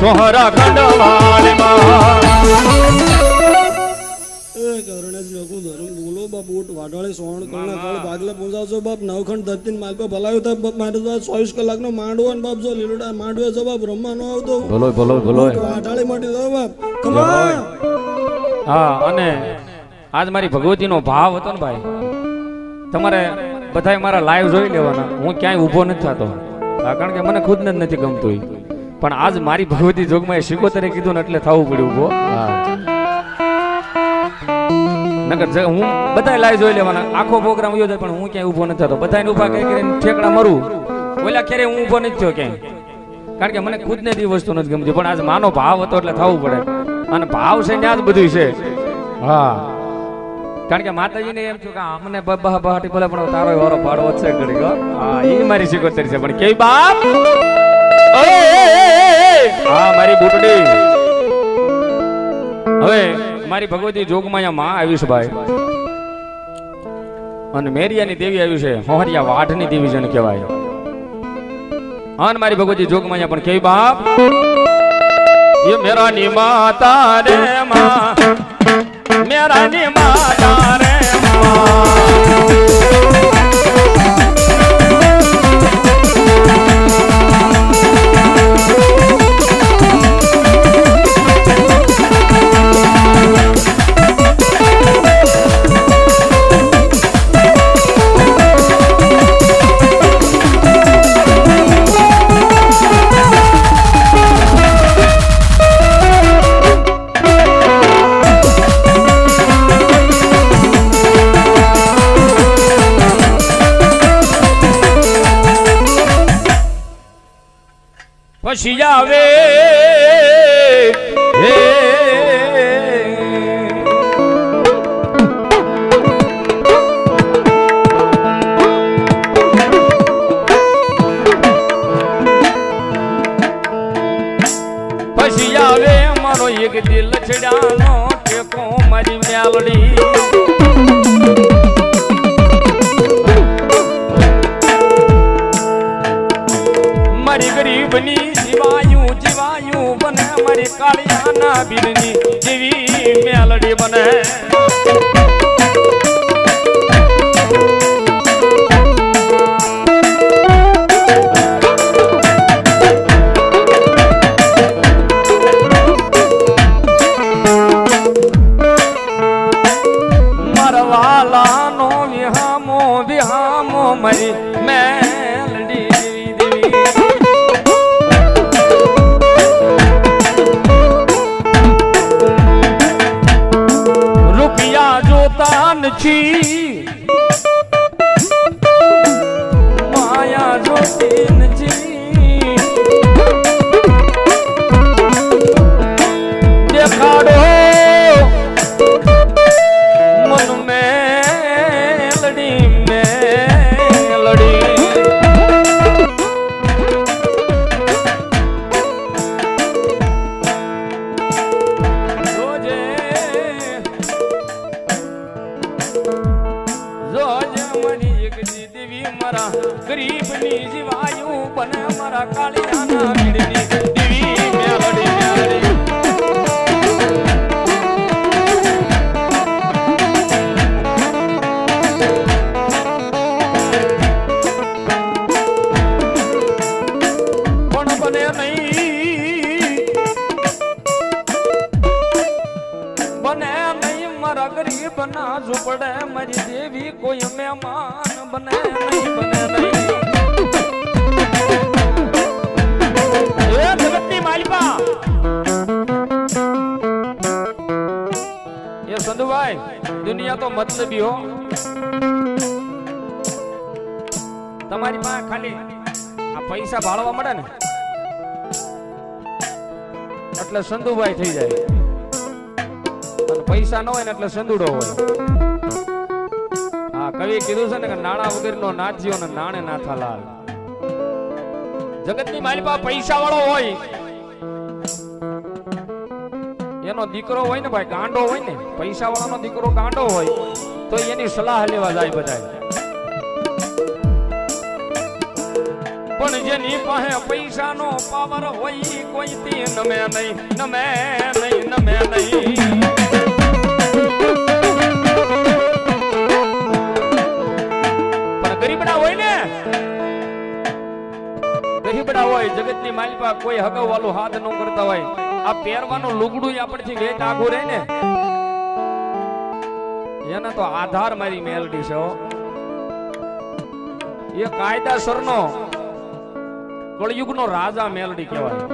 સોહરા મારે ને ન અને આજ મારી ભગવતીનો ભાવ હતો ને ભાઈ તમારે બધાય મારા લાઈવ જોઈ લેવાના. હું ક્યાંય ઊભો નથી થતો. કારણ કે મને ખુદને જ નથી ગમતું. પણ આજ મારી ભગવતી જોગમાં એ શિકોતરે કીધું ને એટલે થવું પડ્યું ગો હા નકર જે હું બધાય લાઈવ જોઈ લેવાના. આખો પ્રોગ્રામ યોજાય પણ હું ક્યાંય ઊભો નથી થતો. બધાને ઊભા કરી કરીને ઠેકડા મરું. ઓલા ક્યારે હું ઊભો નથી થયો ક્યાંય. કારણ કે મને ખુદને બી વસ્તુ નથી ગમતી. પણ આજ માનો ભાવ હતો એટલે થવું પડે. અને ભાવ છે ત્યાં જ બધું છે. હા. કારણ કે માતાજીને એમ છું કે અમને બહાટી ભલે પણ તારો વારો પાડવો છે ઘડી હો. એ મારી શીખોતરી છે. પણ કે બાપ. હા, મારી મારી ભગવતી જોગમાયા માં આવીશ ભાઈ. અને મેરિયાની દેવી આવી છે, હોહરિયા વાઢની દેવી જેને કહેવાય. અન મારી ભગવતી જોગમાયા પણ કેવી બાપ? એ મેરાની માતા રે માં. મેરાની માતા રે માં. હે. પછી આવે મારો એક દિલ છડાનો ટેકો મારી મ્યાલડી તો મતલબી હો. તમારી પાસે ખાલી આ પૈસા ભાળવા મળે ને, એટલે સંધુભાઈ થઈ જાય. અને પૈસા ન હોય ને એટલે સંદુડો હોય. હા કવિ કીધું છે ને કે નાણા વગરનો નાચ્યો ને નાણે નાથા લાલ. જગતની મારી પાસે પૈસા વાળો હોય. એનો દીકરો હોય ને ભાઈ, ગાંડો હોય ને પૈસા વાળાનો દીકરો ગાંડો હોય, તો એની સલાહ લેવા જાય બધા પણ જેની પાસે પૈસાનો પાવર હોય કોઈ તી નમે નહીં નમે નહીં નમે નહીં. હોય ને, ગરીબડા હોય, જગતની કોઈ હગવવાલું હાથ ન કરતા હોય. આ પહેરવાનું લુગડું આપણથી વેચ આઘું રહે ને, એને તો આધાર મારી મેલડી છે. એ કાયદાસરનો કળયુગનો રાજા મેલડી કહેવાય.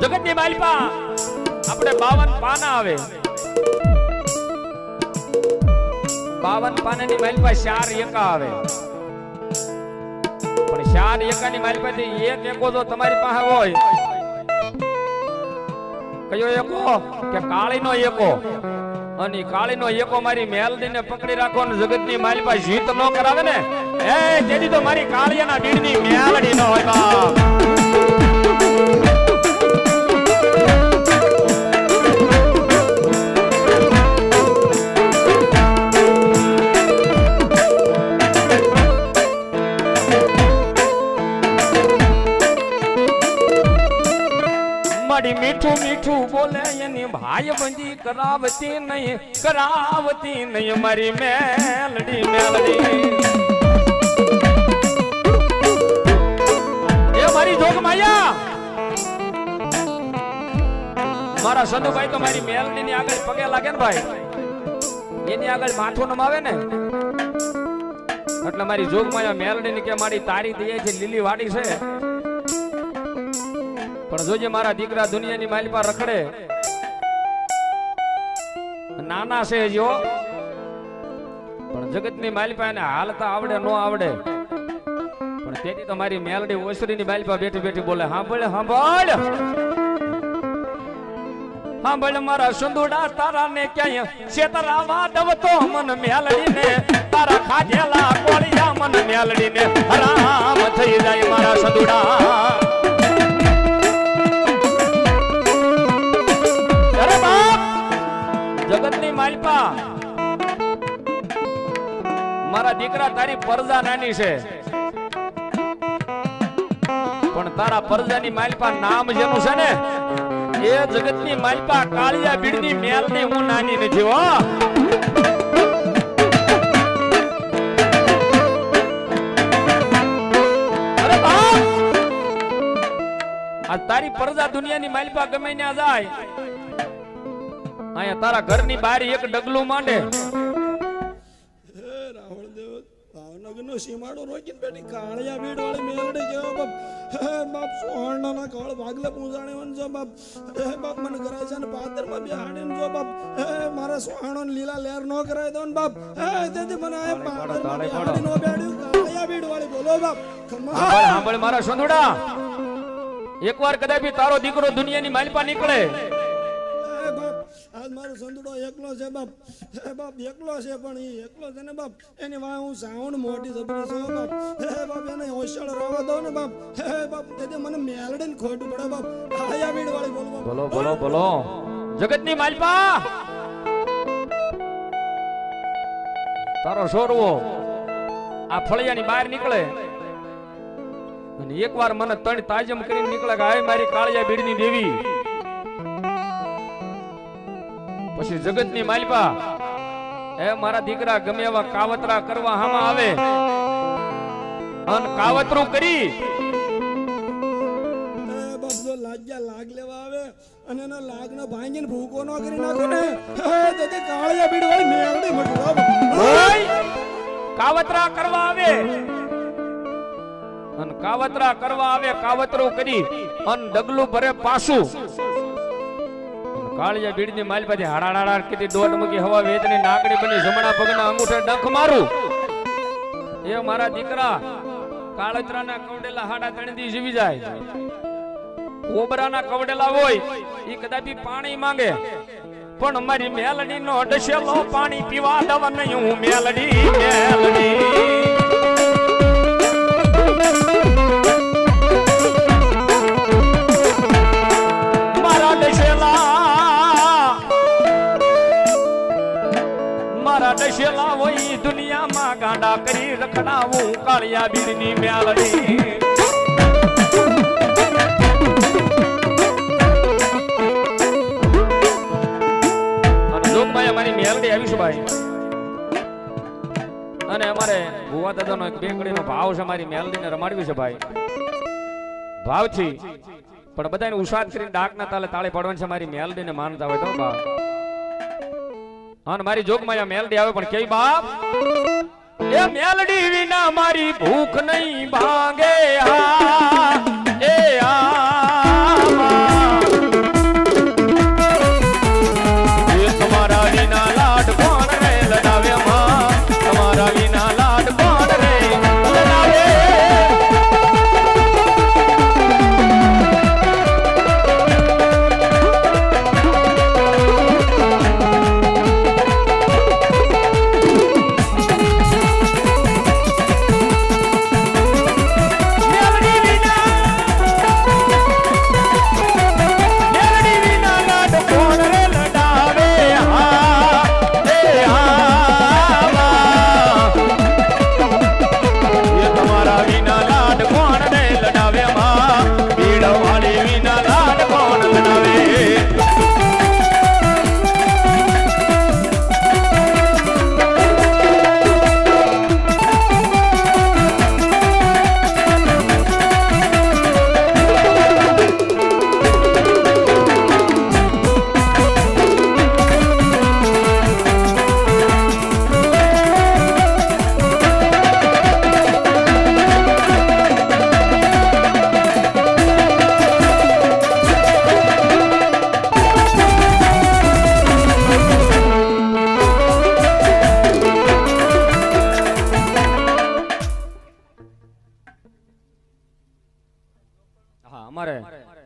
જગતની માલિપા, આપણે બાવન પાના આવે. બાવન પાનાની માલિપા ચાર એકા આવે. ચાર એકાની માલિપાથી એક એકો જો તમારી પાસે હોય. કયો એકો? કે કાળીનો એકો. અને કાળીનો એકો મારી મેલદીને પકડી રાખો ને જગતની માલિપા જીત ન કરાવે ને? એ જેથી તો મારી કાળિયાના દીડની મેલડી ન હોય બાપ. એની ભાઈ બંધી કરાવતી નહીં કરાવતી નહીં મારી મેલડી મેલડી. એ મારી જોગ માયા. મારા સનુભાઈ તો મારી મેલડી ની આગળ પગે લાગે ને ભાઈ. એની આગળ માથું નમાવે ને. એટલે મારી જોગ માયા મેલડી ની કે મારી તારી દઈએ છે લીલી વાડી છે. પણ જોજે મારા દીકરા દુનિયાની માઇલ પર રખડે. નાના છે જો. પણ જગતની એને હાલતા આવડે, નો આવડે. પણ તેથી તો મારી મેલડી ઓસરીની માઇલ પર બેઠી બેઠી બોલે સાંભળ સાંભળ સાંભળ મારા સુંદુડા તારા ને ક્યાંય છેતરાવા દવતો મન મેલડી ને તારા ખાધેલા કોળિયા મન મેલડી ને હરામ થઈ જાય મારા સંદુડા. માલિપા મારા દીકરા તારી પરજા નાની છે. પણ તારા પરજાની માલિપા નામ જેનું છે ને, એ જગતની માલપા કાળિયા બીડની મેલની હું નાની નથી, હો. તારી પરજા દુનિયાની માલિપા ગમે ત્યાં જાય. અહીંયા તારા ઘરની બારી એક ડગલું માંડે. રાવણ દેવ ભાવનગરનો સીમાડો રોકીને બેઠી કાળિયા ભીડ વાળી મેલડી કેવો બાપ. બાપ સોહણના કાળ ભાગલે પૂજાણી વન જો બાપ. હે બાપ મને કરાય છે ને પાદરમાં બેહાડીને જો બાપ. હે મારા સોહણો લીલા લેર નો કરાય દો ને બાપ. હે તેથી મને આ નો બેહાડ્યું. કાળિયા ભીડ વાળી બોલો બાપ. સાંભળ સાંભળ મારા સોંધુડા. એકવાર કદાચ તારો દીકરો દુનિયાની માલપા નીકળે. મારો સંદુડો એકલો છે બાપ. હે બાપ, એકલો છે પણ એ એકલો છે ને બાપ. એની વાય હું સાઉન્ડ મોટી જબરી છું બાપ. હે બાપ, એને હોશિયાર રવા દો ને બાપ. હે બાપ તે મને મેલડે ને ખોટું પડે બાપ. આયા બીડ વાળી બોલ બોલો બોલો બોલો. જગતની માલપા. તારો સોરવો આ ફળિયાની બહાર નીકળે. અને એકવાર મને તણ તાજમ કરીને નીકળે કે, હાય, મારી કાળિયા બીડની દેવી. પછી જગતની માલપા એ મારા દીકરા ગમે એવા કાવતરા કરવા હામાં આવે અને કાવતરું કરી. હે બાપ જો લાગ્યા લાગ લેવા આવે અને એના લાગને ભાંગીને ભૂકો ન કરી નાખો ને. તેથી કાળિયા બીડ વાળી મેલડે મટી કાવતરા કરવા આવે. અને કાવતરા કરવા આવે કાવતરું કરી અને ડગલું ભરે પાછું. કાળિયા ભીડની માલ પાછી હાડાડાડા કીધી દોઢ મૂકી હવા વેદની નાકડી બની, જમણા પગના અંગૂઠે ડંખ મારું. એ મારા દીકરા કાળતરાના કવડેલા હાડા ત્રણ દી જીવી જાય કોબરાના કવડેલા હોય એ કદાપી પાણી માંગે. પણ મારી મેલડી નો ડસેલો પાણી પીવા દવા નહીં, હું મેલડી મેલડી. ગાંડા કરી લખડાવું કાળિયા બીડની મ્યાલડી. અને અમારે ભુવા દાદાનો એક બેંગડીનો ભાવ છે મારી મેલડીને રમાડવી છે ભાઈ. ભાવથી. બધાને ઉષાદ કરીને ડાકના તાલે તાળે પાડવાની છે મારી મેલડીને માનતા હોય તો ભાવ અને મારી જોગમાયા મેલડી આવે પણ કેવી બાપ? એ મેલડી વિના મારી ભૂખ નહીં ભાંગે આ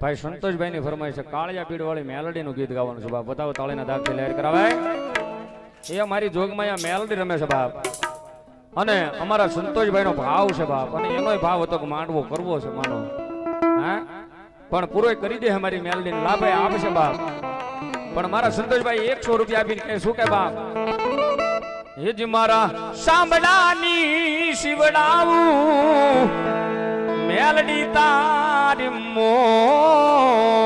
ભાઈ સંતોષભાઈ ની ફરમાય છે, કાળિયા પીડ વાળી મેલડી નું ગીત ગાવાનું છે, બાપ. બતાવો તાળીના દાગથી લહેર કરાવાય. એ અમારી જોગમાં મેલડી રમે છે, બાપ. અને અમારા સંતોષભાઈ નો ભાવ છે, બાપ. અને એનો ભાવ હતો માંડવો કરવો છે, માનો. પણ પૂરો કરી દે અમારી મેલડી લાભ આપશે, બાપ. પણ મારા સંતોષભાઈ એકસો રૂપિયા આપીને કે શું કે, બાપ? હેજી મારા સાંભળાની શિવડાવું મેલડી તારી મોજડી.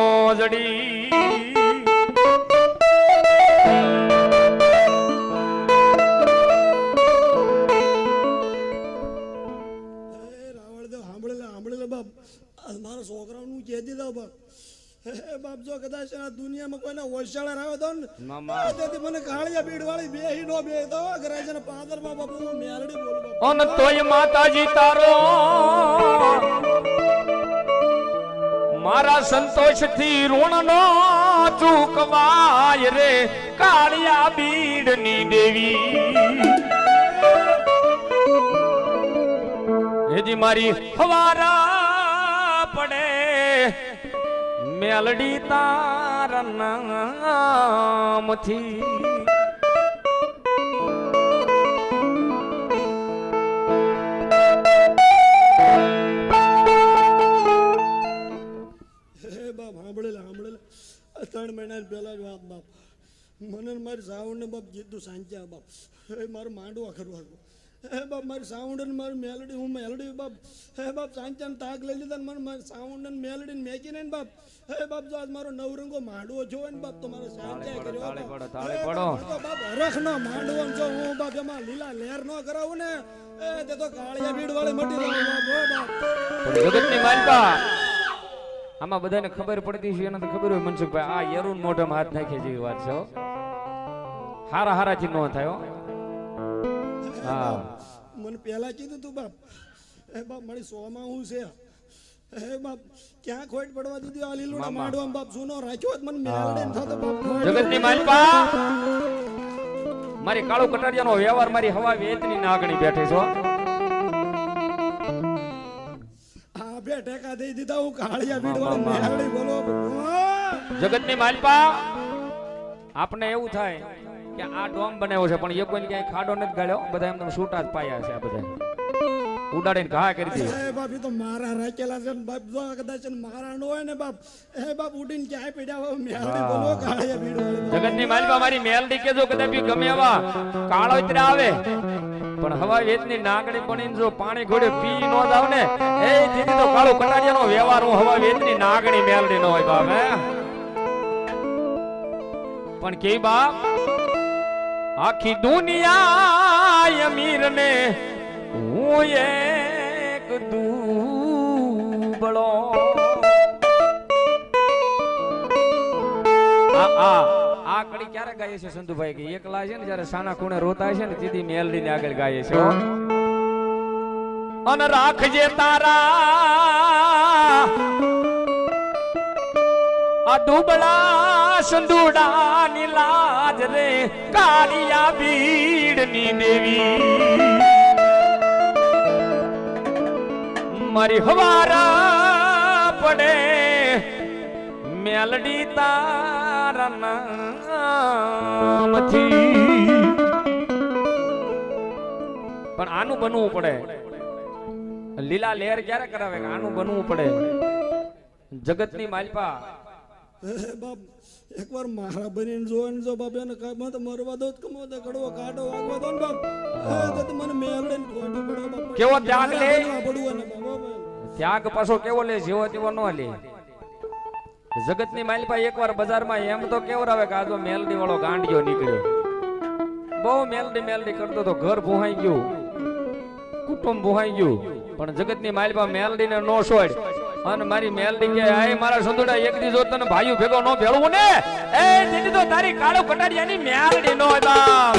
મારા છોકરાઓનું કહી દીધા બાપ. હે બાપ જો કદાચ આ દુનિયામાં કોઈને હોશિયાર આવ્યો તો ને. તેથી મને કાળિયા બીડ વાળી બે નો બે દો ઘરે છે ને પાદરમાં બાપુ હું બોલ બાપ. તોય માતાજી તારો. મારા સંતોષથી ઋણ નો ચૂકવાય રે કાળિયા બીડની દેવી. હેજી મારી હવારા પડે, મેલડી તારા નામથી. ત્રણ મહિના પહેલા જ વાત બાપ. મને ને મારી સાઉન્ડને બાપ જીતું સાંચ્યા બાપ. હે મારું માંડવા કરવાનું. હે બાપ મારી સાઉન્ડ અને મારી મેલડી હું મેલડી બાપ. હે બાપ સાંચાને તાક લઈ લીધા મને મારી સાઉન્ડ ને મેલડી ને ને બાપ. હે બાપ જો આજ મારો નવરંગો માંડવો જોવે ને બાપ તો મારો સાંચા કર્યો બાપ. હરખ નો માંડવો જો હું બાપ એમાં લીલા લહેર નો કરાવું ને એ તે તો કાળિયા ભીડ વાળે મટી જાય બાપ હો બાપ. જગતની માલિકા આમાં બધાને ખબર પડતી છે એને તો ખબર હોય મનસુખભાઈ આ યરુન મોઢામાં હાથ નાખે જેવી વાત છે હારા હારા થી નો થાય હો. મને પહેલા કીધું તું બાપ એ બાપ મારી સોમાં હું છે? હે બાપ ક્યાં ખોટ પડવા દીધી આ લીલુડા. માંડવામાં? બાપ સુનો રાખ્યો મને મેલડે થતો બાપ. જગતની માલિકા મારી કાળો કટારિયાનો વ્યવહાર મારી હવા વેતની નાગણી બેઠી છો હું કાળિયા વાળો બોલો. જગતની માલિકા આપને એવું થાય કે આ ડોમ બનાવ્યો છે પણ એ કોઈ ક્યાંય ખાડો નથી ગાળ્યો. બધા એમને છૂટા જ પાયા છે આ બધા ઉડાડીને ઘા કરી દે એ બાપ તો મારા રાખેલા છે ને બાપ. જો કદાચ મારા નો હોય ને બાપ એ બાપ ઉડીને ક્યાંય પડ્યા મેલડી બોલો કાળે બાપ. જગતની માલિકા મારી મેલડી કેજો કદાચ બી ગમે એવા કાળો ઇતરે આવે. પણ હવા વેચની નાગણી બનીને જો પાણી ઘોડે પી નો જાવ ને એ દીદી તો કાળો કટાડિયાનો વ્યવહાર હું હવા વેચની નાગણી મેલડી નો હોય બાપ હે? પણ કે બાપ આખી દુનિયા અમીર ને એક દુબળો. આ કડી ક્યારે ગાય છે સંધુભાઈ? કે એકલા છે ને જ્યારે સાના ખૂણે રોતા છે ને સીધી મેલડી ને આગળ ગાય છે અને રાખજે તારા આ ડૂબળા સંધુડા ની લાજ રે કાળિયા બીડની દેવી. મારી હવારા પડે. મેલડી તારા નામથી પણ આનું બનવું પડે. લીલા લહેર ક્યારે કરાવે આનું બનવું પડે? જગતની માલપા એ બાપ એકવાર મારા બનીને ને જો બાપ એને કાંઈ મત મરવા દો તો કમો તો કડવો કાઢો વાગવા દો ને બાપ. એ તો મને મેલડે ને ખોટી પડે બાપ. કેવો ત્યાગ લે? ત્યાગ પાછો કેવો લે? જેવો તેવો ન લે. જગતની માલપા એકવાર બજારમાં એમ તો કેવરાવે કે આ મેલડી વાળો ગાંડિયો નીકળ્યો બહુ મેલડી મેલડી કરતો તો ઘર ભૂહાઈ ગયું. કુટુંબ ભૂહાઈ ગયું. પણ જગતની માલપા મેલડી ને નો છોડ. અને મારી મેલડી કે આય, મારા સંતોડા એક દી જો તને ભાઈઓ ભેગો નો ભેળવું ને? એ દીદી તો તારી કાળો કટાડિયાની મેલડી નો બાપ